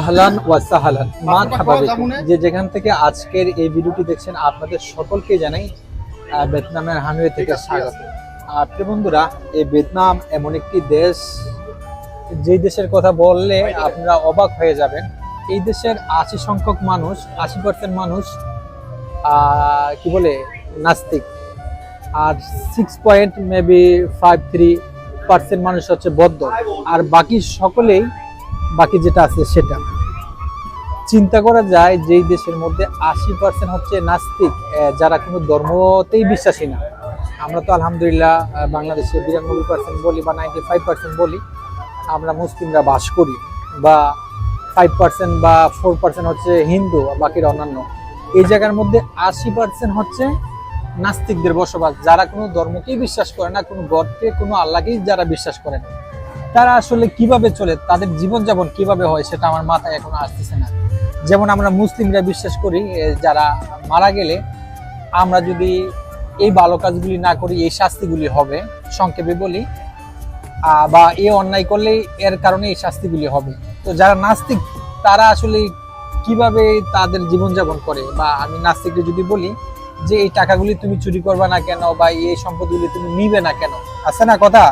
আহলান ওয়া সাহালান। মারহাবা। যে যেখান থেকে আজকের এই ভিডিওটি দেখছেন আপনাদের সকলকে জানাই ভিয়েতনামের হানুয়ে থেকে স্বাগত। আর প্রিয় বন্ধুরা এই ভিয়েতনাম এমন একটি দেশ যেই দেশের কথা বললে আপনারা অবাক হয়ে যাবেন। এই দেশের আশি সংখ্যক মানুষ আশি পার্সেন্ট মানুষ কি বলে নাস্তিক। আর six point maybe five three percent মানুষ হচ্ছে বদ্ধ। আর বাকি সকলেই বাকি যেটা আছে সেটা। চিন্তা করা যায় যেই দেশের মধ্যে আশি পার্সেন্ট হচ্ছে নাস্তিক যারা কোনো ধর্মতেই বিশ্বাসী না। আমরা তো আলহামদুলিল্লাহ বাংলাদেশে বিরানব্বই পার্সেন্ট বলি বা নাইনটি ফাইভ পার্সেন্ট বলি। আমরা মুসলিমরা বাস করি বা ফাইভ পার্সেন্ট বা ফোর পার্সেন্ট হচ্ছে হিন্দু বাকির অন্যান্য। এই জায়গার মধ্যে আশি পার্সেন্ট হচ্ছে নাস্তিকদের বসবাস। যারা কোনো ধর্মকেই বিশ্বাস করে না, কোনো গডকে কোনো আল্লাহকেই যারা বিশ্বাস করে না। তারা আসলে কীভাবে চলে, তাদের জীবনযাপন কীভাবে হয় সেটা আমার মাথায় এখনও আসতেছে না। যেমন আমরা মুসলিমরা বিশ্বাস করি যারা মারা গেলে আমরা যদি এই ভালো কাজগুলি না করি, এই শাস্তিগুলি হবে, সংক্ষেপে বলি বা এ অন্যায় করলে এর কারণে এই শাস্তিগুলি হবে। তো যারা নাস্তিক, তারা আসলে কীভাবে তাদের জীবনযাপন করে? বা আমি নাস্তিককে যদি বলি যে, এই টাকাগুলি তুমি চুরি করবে না কেন? বা এই সম্পদগুলি তুমি নিবে না কেন? আছে না কথা?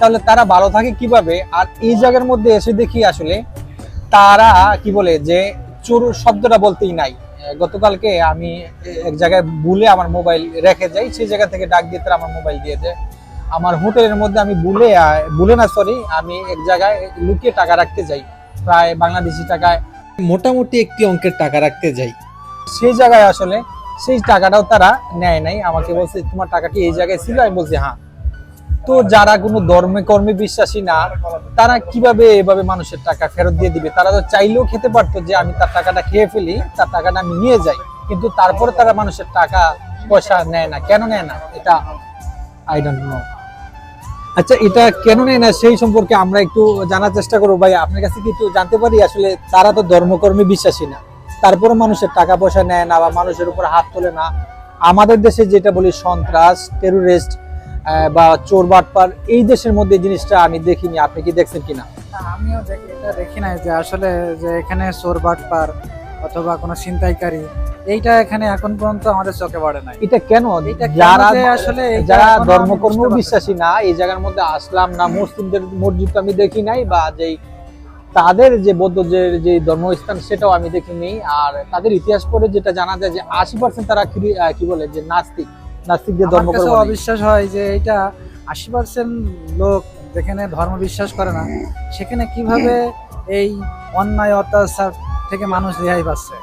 তাহলে তারা ভালো থাকে কীভাবে? আর এই জায়গার মধ্যে এসে দেখি আসলে তারা কি বলে যে চোর শব্দটা বলতেই নাই। গতকালকে আমি এক জায়গায় ভুলে আমার মোবাইল রেখে যাই সেই জায়গা থেকে ডাক দিয়ে তারা আমার মোবাইল দিয়ে দেয়। আমার হোটেলের মধ্যে আমি আহ, ভুলে না সরি আমি এক জায়গায় লুকিয়ে টাকা রাখতে যাই। প্রায় বাংলাদেশি টাকায় মোটামুটি একটি অঙ্কের টাকা রাখতে যাই। সেই জায়গায় আসলে সেই টাকাটাও তারা নেয় নাই। আমাকে বলছে তোমার টাকাটি এই জায়গায় ছিল? আমি বলছি হ্যাঁ। তো যারা কোনো ধর্মে কর্মে বিশ্বাসী না, তারা কীভাবে এভাবে মানুষের টাকা ফেরত দিয়ে দিবে? তারা তো চাইলেও খেতে পারতো যে আমি তার টাকাটা খেয়ে ফেলি, তার টাকাটা আমি নিয়ে যাই। কিন্তু তারপরে তারা মানুষের টাকা, পয়সা নেয় না। কেন নেয় না? এটা আই ডোন্ট নো আচ্ছা এটা কেন নেয় না সেই সম্পর্কে আমরা একটু জানার চেষ্টা করব। ভাই, আপনার কাছে কি একটু জানতে পারি? আসলে তারা তো ধর্মকর্মে বিশ্বাসী না। তারপরে মানুষের টাকা পয়সা নেয় না বা মানুষের উপর হাত তোলে না। আমাদের দেশে যেটা বলি সন্ত্রাস টেরোরিস্ট বা চোর বাটপার এই দেশের মধ্যে জিনিসটা আমি দেখিনি। আপনি কি দেখছেন কিনা? আমিও দেখি এটা দেখি নাই যে আসলে যে এখানে চোর বাটপার অথবা কোনো ছিনতাইকারী এইটা এখানে এখন পর্যন্ত আমাদের চোখে পড়ে না এটা কেন? যারা আসলে যারা ধর্মকর্ম বিশ্বাসী না। এই জায়গার মধ্যে আসলাম না মুসলিমদের মসজিদ আমি দেখি নাই বা যেই তাদের যে বৌদ্ধ যে যে ধর্মস্থান সেটাও আমি দেখিনি। আর তাদের ইতিহাস পড়ে যেটা জানা যায় যে আশি পার্সেন্ট তারা কি বলে যে নাস্তিক। নাস্তিকদের ধর্মকর্ম অবিশ্বাস হয় যে এটা আশি পার্সেন্ট লোক যেখানে ধর্ম বিশ্বাস করে না সেখানে কীভাবে এই অন্যায় অত্যাচার থেকে মানুষ রেহাই পাচ্ছে?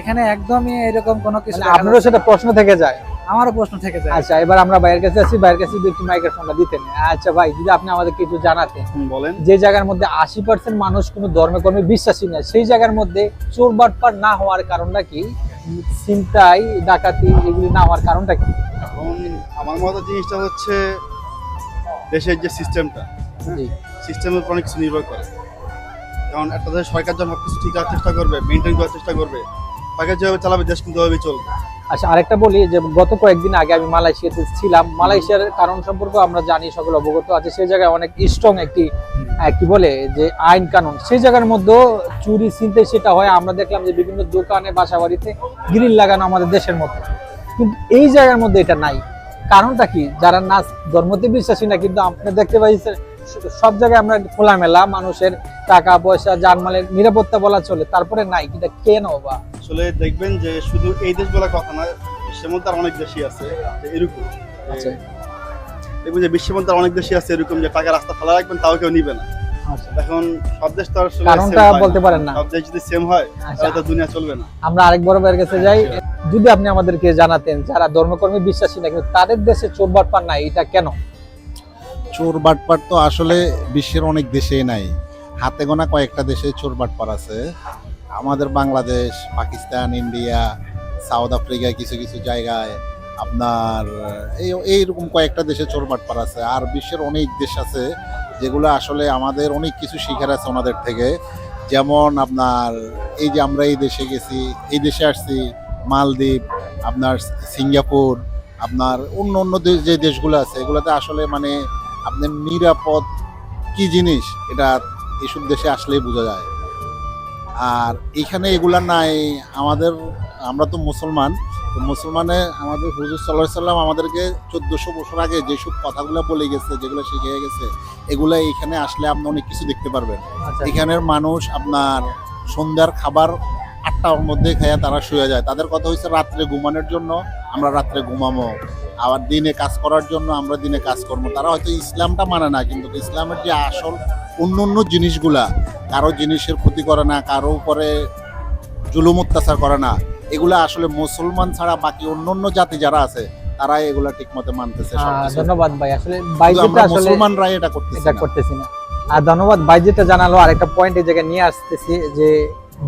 এখানে একদমই এরকম কোনো কিছু মানে আপনারও সেটা প্রশ্ন থেকে যায়। আমারও প্রশ্ন থেকে যায়। আচ্ছা এবার আমরা ভাইয়ের কাছে আছি ভাইয়ের কাছে যদি একটু মাইক্রোফোনটা দিতেন আচ্ছা ভাই যদি আপনি আমাদেরকে একটু জানাতেন বলেন। যে জায়গার মধ্যে আশি পার্সেন্ট মানুষ কোনো ধর্মে কর্মে বিশ্বাসী না সেই জায়গার মধ্যে চোর বাটপার না হওয়ার কারণটা কি? চিন্তাই ডাকাতি এগুলি না হওয়ার কারণটা কি? এখন আমার মতো জিনিসটা হচ্ছে দেশের যে সিস্টেমটা সিস্টেমের উপর অনেক কিছু নির্ভর করে। কারণ একটা দেশের সরকার যখন সব কিছু ঠিক করার চেষ্টা করবে মেনটেন করার চেষ্টা করবে তাকে যেভাবে চালাবে দেশ কিন্তু ওইভাবেই চলবে। আচ্ছা আরেকটা বলি যে গত কয়েকদিন আগে আমি মালয়েশিয়াতে ছিলাম। মালয়েশিয়ার কারণ সম্পর্কে আমরা জানি সকল অবগত আছে। সেই জায়গায় অনেক স্ট্রং একটি কি বলে যে আইন কানুন। সেই জায়গার মধ্যেও চুরি চিনতে সেটা হয়। আমরা দেখলাম যে বিভিন্ন দোকানে বাসা বাড়িতে গ্রিল লাগানো আমাদের দেশের মধ্যে কিন্তু এই জায়গার মধ্যে এটা নাই। কারণটা কি? যারা নাচ ধর্মতে বিশ্বাসী না কিন্তু আপনি দেখতে পাইছেন সব জায়গায় আমরা খোলামেলা মানুষের টাকা পয়সা জানমালের নিরাপত্তা বলা চলে। তারপরে নাই কিন্তু কেন বা? আসলে দেখবেন যে শুধু এই দেশ বলা কথা না বিশ্বের মধ্যে অনেক দেশই আছে এরকম। আচ্ছা। দেখবেন যে বিশ্বের মধ্যে অনেক দেশই আছে এরকম যে টাকা রাস্তা ফেলা রাখবেন তাও কেউ নিবে না। আচ্ছা। এখন সব দেশ তো আসলে কারণটা। বলতে পারেন না। সব দেশ যদি সেম হয় আচ্ছা। তাহলে তো দুনিয়া চলবে না। আমরা আরেক বড় ভাইয়ের কাছে যাই। যদি আপনি আমাদেরকে জানাতেন যারা ধর্মকর্মী বিশ্বাসী না কিন্তু তাদের দেশে চোর বাটপার নাই এটা কেন? চোর বাটপার তো আসলে বিশ্বের অনেক দেশেই নাই। হাতে গোনা কয়েকটা দেশে চোর বাটপার আছে। আমাদের Bangladesh, Pakistan, India, South Africa কিছু কিছু জায়গায় আপনার, এই, এইরকম কয়েকটা দেশে চোর বাটপার আছে। আর বিশ্বের অনেক দেশ আছে যেগুলো আসলে আমাদের অনেক কিছু শিখার আছে ওনাদের থেকে। যেমন আপনার, এই যে আমরা এই দেশে গেছি, এই দেশে আসছি, মালদ্বীপ, আপনার সিঙ্গাপুর, আপনার অন্য অন্য দেশ যে দেশগুলো আছে, এগুলোতে আসলে মানে আপনার নিরাপদ কি জিনিস, এটা এসব দেশে আসলেই বোঝা যায়। আর এখানে এগুলা নাই। আমাদের আমরা তো মুসলমান। তো মুসলমানে আমাদের হুজুর সাল্লাহ সাল্লাম আমাদেরকে চোদ্দশো বছর আগে যেসব কথাগুলো বলে গেছে যেগুলো শিখে গেছে এগুলো এখানে আসলে আপনি অনেক কিছু দেখতে পারবেন। আচ্ছা। এখানের মানুষ আপনার সন্ধ্যার খাবার আটটার মধ্যে খেয়ে তারা শুয়ে যায়। তাদের কথা হচ্ছে রাত্রে ঘুমানোর জন্য আমরা রাত্রে ঘুমাবো আবার দিনে কাজ করার জন্য আমরা দিনে কাজ করব তারা হয়তো ইসলামটা মানে না কিন্তু ইসলামের যে আসল অন্য অন্য জিনিসগুলা কারও জিনিসের ক্ষতি করে না কারও উপরে জুলুম অত্যাচার করে না। এগুলা আসলে মুসলমান ছাড়া বাকি অন্য অন্য জাতি যারা আছে তারা এগুলা ঠিক মতো মানতেছে ধন্যবাদ ভাই। আসলে মুসলমানরাই এটা করতেছি এটা। করতেছি না। আর ধন্যবাদ ভাই যেটা জানালো আর একটা পয়েন্ট এই জায়গায় নিয়ে আসতেছি যে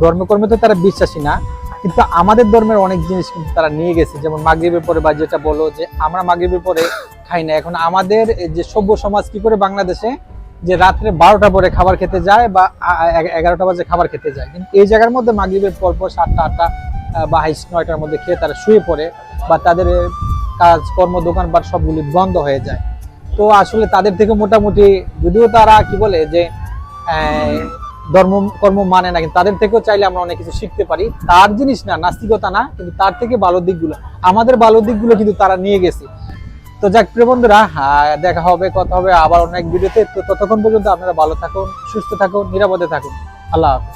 ধর্মকর্মে তো তারা বিশ্বাসী না কিন্তু আমাদের ধর্মের অনেক জিনিস কিন্তু তারা নিয়ে গেছে। যেমন মাগরিবের পরে বা যেটা বলো যে আমরা মাগরিবের পরে খাই না। এখন আমাদের যে সভ্য সমাজ কি করে বাংলাদেশে যে রাত্রে বারোটা পরে খাবার খেতে যায় বা এগারোটা বাজে খাবার খেতে যায়। কিন্তু এই জায়গার মধ্যে মাগরিবের পর পর সাতটা আটটা বা হাইস নয়টার মধ্যে খেয়ে তারা শুয়ে পড়ে বা তাদের আহ, কাজ কর্ম দোকানপাট সবগুলি বন্ধ হয়ে যায়। তো আসলে তাদের থেকে মোটামুটি যদিও তারা কি বলে যে ধর্ম কর্ম মানে না কিন্তু তাদের থেকেও চাইলে আমরা অনেক কিছু শিখতে পারি। তার জিনিস না নাস্তিকতা না কিন্তু তার থেকে ভালো দিকগুলো। আমাদের ভালো দিকগুলো কিন্তু তারা নিয়ে গেছে। তো যাক, প্রিয় বন্ধুরা দেখা হবে, কথা হবে, আবার অনেক ভিডিওতে। তো ততক্ষণ পর্যন্ত আপনারা ভালো থাকুন, সুস্থ থাকুন, নিরাপদে থাকুন। আল্লাহ